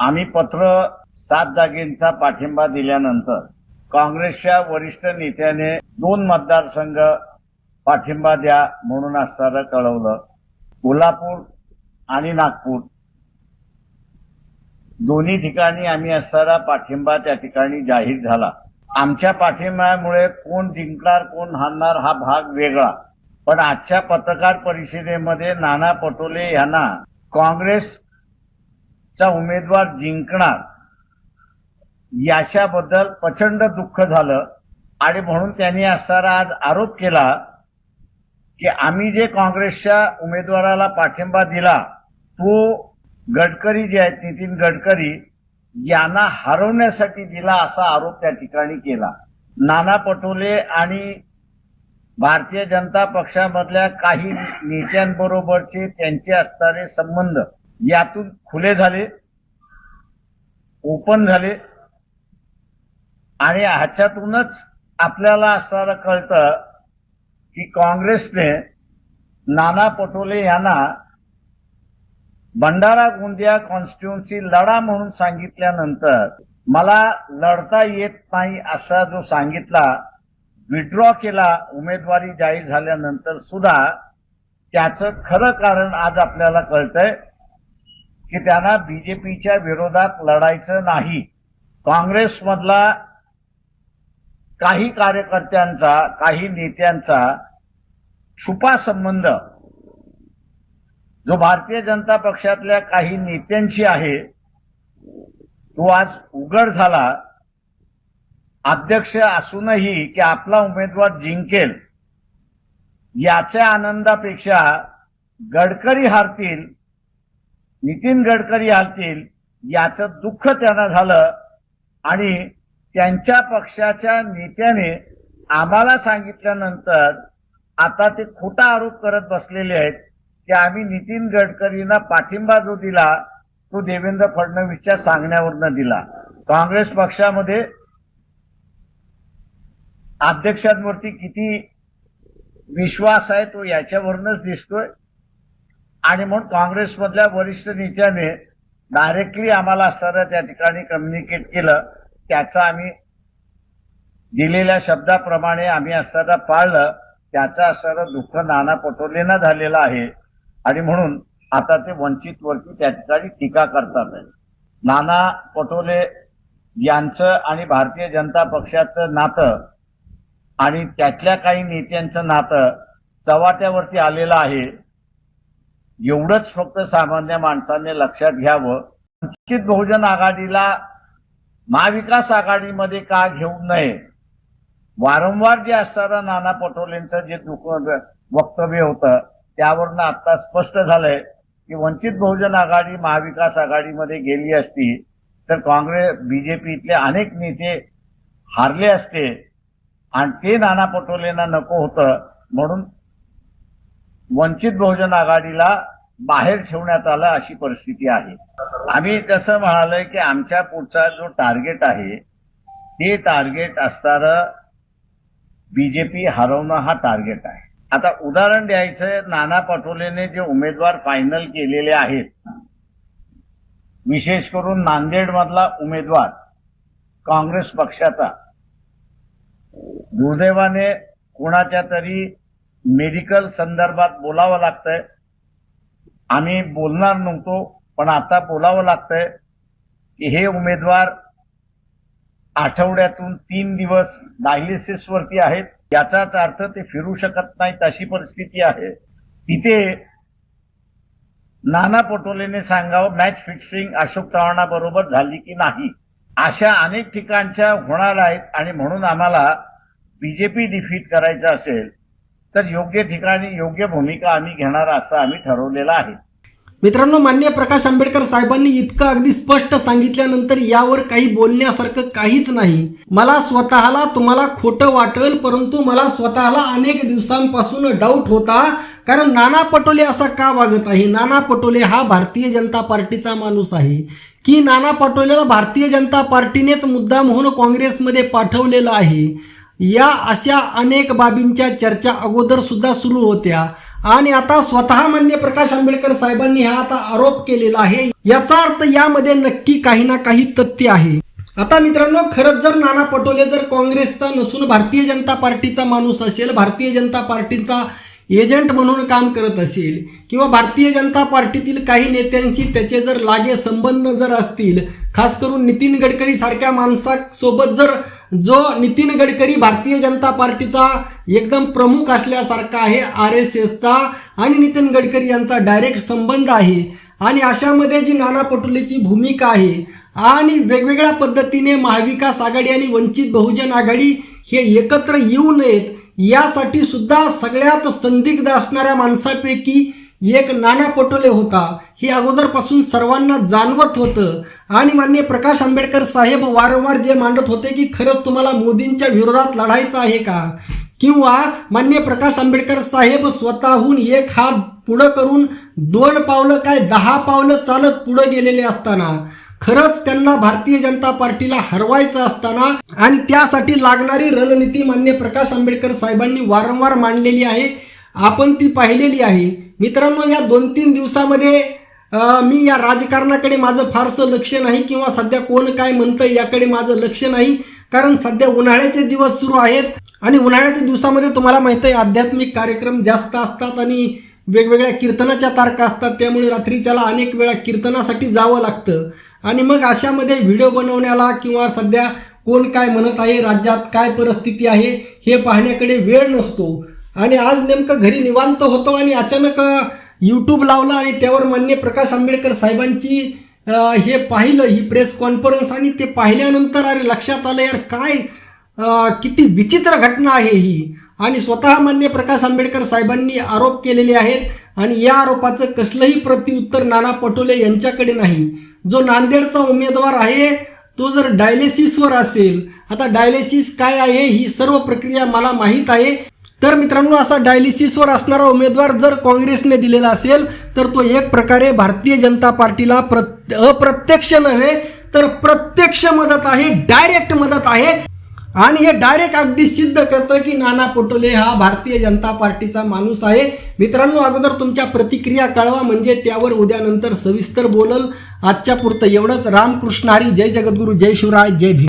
आम्ही पत्र सात जागेंचा पाठिंबा दिल्यानंतर काँग्रेसच्या वरिष्ठ नेत्याने दोन मतदारसंघ पाठिंबा द्या म्हणून असणारं कळवलं. कोल्हापूर आणि नागपूर. दोन्ही ठिकाणी आम्ही असणारा पाठिंबा त्या ठिकाणी जाहीर झाला. आमच्या पाठिंब्यामुळे कोण जिंकणार कोण हारणार हा भाग वेगळा. पण आजच्या पत्रकार परिषदेमध्ये नाना पटोले यांना काँग्रेस चा उमेदवार जिंकणार. याच्याबद्दल प्रचंड दुःख झालं. आणि म्हणून त्यांनी असणारा आज आरोप केला की आम्ही जे काँग्रेसच्या उमेदवाराला पाठिंबा दिला तो गडकरी जे आहेत नितीन गडकरी यांना हरवण्यासाठी दिला असा आरोप त्या ठिकाणी केला. नाना पटोले आणि भारतीय जनता पक्षामधल्या काही नेत्यांबरोबरचे त्यांचे असणारे संबंध यातून खुले झाले ओपन झाले आणि ह्याच्यातूनच आपल्याला असणारं कळतं की काँग्रेसने नाना पटोले यांना भंडारा गोंदिया कॉन्स्टिट्युन्सी लढा म्हणून सांगितल्यानंतर मला लढता येत नाही असा जो सांगितला विड्रॉ केला उमेदवारी जाहीर झाल्यानंतर सुद्धा त्याचं खरं कारण आज आपल्याला कळतंय. की त्यांना बीजेपीच्या विरोधात लढायचं नाही. काँग्रेसमधला काही कार्यकर्त्यांचा काही नेत्यांचा छुपा संबंध जो भारतीय जनता पक्षातल्या काही नेत्यांशी आहे तो आज उघड झाला. अध्यक्ष असूनही की आपला उमेदवार जिंकेल याच्या आनंदापेक्षा गडकरी हारतील नितीन गडकरी हारतील याचं दुःख त्यांना झालं आणि त्यांच्या पक्षाच्या नेत्याने आम्हाला सांगितल्यानंतर आता ते खोटा आरोप करत बसलेले आहेत की आम्ही नितीन गडकरींना पाठिंबा जो दिला तो देवेंद्र फडणवीसच्या सांगण्यावरनं दिला. काँग्रेस पक्षामध्ये अध्यक्षांवरती किती विश्वास आहे तो याच्यावरूनच दिसतोय. आणि म्हणून काँग्रेसमधल्या वरिष्ठ नेत्याने डायरेक्टली आम्हाला सर त्या ठिकाणी कम्युनिकेट केलं. त्याचं आम्ही दिलेल्या शब्दाप्रमाणे आम्ही असताना पाळलं. त्याचा सर दुःख नाना पटोलेंना झालेलं आहे. आणि म्हणून आता ते वंचित वरती त्या ठिकाणी टीका करतात. नाना पटोले यांचं आणि भारतीय जनता पक्षाचं नातं आणि त्यातल्या काही नेत्यांचं नातं चव्हाट्यावरती आलेलं आहे. एवढंच फक्त सामान्य माणसाने लक्षात घ्यावं. वंचित बहुजन आघाडीला महाविकास आघाडीमध्ये का घेऊ नये? वारंवार जे असणारं नाना पटोलेंचं जे दुख वक्तव्य होतं त्यावरनं आता स्पष्ट झालंय की वंचित बहुजन आघाडी महाविकास आघाडीमध्ये गेली असती तर काँग्रेस बीजेपीतले अनेक नेते हारले असते. आणि ते नाना पटोलेंना नको होतं म्हणून वंचित बहुजन आघाडीला बाहेर ठेवण्यात आलं अशी परिस्थिती आहे. आम्ही तसं म्हणालोय की आमच्या पुढचा जो टार्गेट आहे ते टार्गेट असणार बीजेपी हरवणं हा टार्गेट आहे. आता उदाहरण द्यायचं नाना पटोलेने जे उमेदवार फायनल केलेले आहेत विशेष करून नांदेड मधला उमेदवार काँग्रेस पक्षाचा दुर्दैवाने कोणाच्या तरी मेडिकल संदर्भात बोलावं लागतंय. आम्ही बोलणार नव्हतो पण आता बोलावं लागतंय की हे उमेदवार आठवड्यातून तीन दिवस डायलिसिसवरती आहेत. याचाच अर्थ ते फिरू शकत नाहीत अशी परिस्थिती आहे. तिथे नाना पटोलेने सांगावं मॅच फिक्सिंग अशोक चव्हाणाबरोबर झाली की नाही? अशा अनेक ठिकाणच्या होणार आहेत आणि म्हणून आम्हाला बीजेपी डिफीट करायचं असेल. तर योग्य ठिकाणी योग्य भूमिका आम्ही घेणार असं आम्ही ठरवलेलं आहे. मित्रांनो मान्य प्रकाश आंबेडकर साहेबांनी इतकं अगदी स्पष्ट सांगितल्यानंतर यावर काही बोलण्यासारखं काहीच नाही. मला स्वतःला तुम्हाला खोटं वाटेल परंतु मला स्वतःला अनेक दिवसांपासून डाऊट होता. कारण नाना पटोले असा का वागत आहे? नाना पटोले हा भारतीय जनता पार्टीचा माणूस आहे. की नाना पटोलेला भारतीय जनता पार्टीनेच मुद्दा म्हणून काँग्रेसमध्ये पाठवलेलं आहे? या अशा अनेक बाबींच्या चर्चा अगोदर सुद्धा सुरू होत्या. आणि आता स्वतः मान्य प्रकाश आंबेडकर साहेबांनी हा आता आरोप केलेला आहे. याचा अर्थ यामध्ये नक्की काही ना काही तथ्य आहे. आता मित्रांनो खरंच जर नाना पटोले जर काँग्रेसचा नसून भारतीय जनता पार्टीचा माणूस असेल भारतीय जनता पार्टीचा एजंट म्हणून काम करत असेल किंवा भारतीय जनता पार्टीतील काही नेत्यांशी त्याचे जर लागे संबंध जर असतील खास करून नितीन गडकरी सारख्या माणसासोबत जर जो नितीन गडकरी भारतीय जनता पार्टीचा एकदम प्रमुख असल्यासारखा आहे आर एस एसचा आणि नितीन गडकरी यांचा डायरेक्ट संबंध आहे. आणि अशामध्ये जी नाना पटोलेची भूमिका आहे आणि वेगवेगळ्या पद्धतीने महाविकास आघाडी आणि वंचित बहुजन आघाडी हे एकत्र येऊ नयेत यासाठी सुद्धा सगळ्यात संदिग्ध असणाऱ्या माणसापैकी एक नाना पटोले होता. हे अगोदरपासून सर्वांना जाणवत होतं. आणि मान्य प्रकाश आंबेडकर साहेब वारंवार जे मांडत होते की खरंच तुम्हाला मोदींच्या विरोधात लढायचं आहे का? किंवा मान्य प्रकाश आंबेडकर साहेब स्वतःहून एक हात पुढं करून दोन पावलं काय दहा पावलं चालत पुढं गेलेले असताना खरंच त्यांना भारतीय जनता पार्टीला हरवायचं असताना आणि त्यासाठी लागणारी रणनीती मान्य प्रकाश आंबेडकर साहेबांनी वारंवार मांडलेली आहे. आपण ती पाहिलेली आहे. मित्रांनो या दोन तीन दिवसामध्ये मी या राजकारणाकडे माझं फारसं लक्ष नाही किंवा सध्या कोण काय म्हणतं याकडे माझं लक्ष नाही. कारण सध्या उन्हाळ्याचे दिवस सुरू आहेत आणि उन्हाळ्याच्या दिवसामध्ये तुम्हाला माहिती आहे आध्यात्मिक कार्यक्रम जास्त असतात आणि वेगवेगळ्या कीर्तनाच्या तारखा असतात. त्यामुळे रात्रीच्याला अनेक वेळा कीर्तनासाठी जावं लागतं. आणि मग अशामध्ये व्हिडिओ बनवण्याला किंवा सध्या कोण काय म्हणत आहे राज्यात काय परिस्थिती आहे हे पाहण्याकडे वेळ नसतो. आणि आज नेमकं घरी निवांत होतो आणि अचानक यूट्यूब लावलं आणि त्यावर मान्य प्रकाश आंबेडकर साहेबांची हे पाहिलं ही प्रेस कॉन्फरन्स आणि ते पाहिल्यानंतर अरे लक्षात आलं यार काय किती विचित्र घटना आहे ही. आणि स्वतः मान्य प्रकाश आंबेडकर साहेबांनी आरोप केलेले आहेत आणि या आरोपाचं कसलंही प्रत्युत्तर नाना पटोले यांच्याकडे नाही. जो नांदेडचा उमेदवार आहे तो जर डायलिसिसवर असेल आता डायलिसिस काय आहे ही सर्व प्रक्रिया मला माहीत आहे. तर मित्रांनो असा डायलिसिसवर असणारा उमेदवार जर काँग्रेसने दिलेला असेल तर तो एक प्रकारे भारतीय जनता पार्टीला प्रत अप्रत्यक्ष नव्हे तर प्रत्यक्ष मदत आहे डायरेक्ट मदत आहे. आणि हे डायरेक्ट अगदी सिद्ध करतं की नाना पटोले हा भारतीय जनता पार्टीचा माणूस आहे. मित्रांनो अगोदर तुमच्या प्रतिक्रिया कळवा म्हणजे त्यावर उद्यानंतर सविस्तर बोलल. आजच्या पुरतं एवढंच. रामकृष्ण हरी. जय जगद्गुरू. जय शिवराय. जय भीम.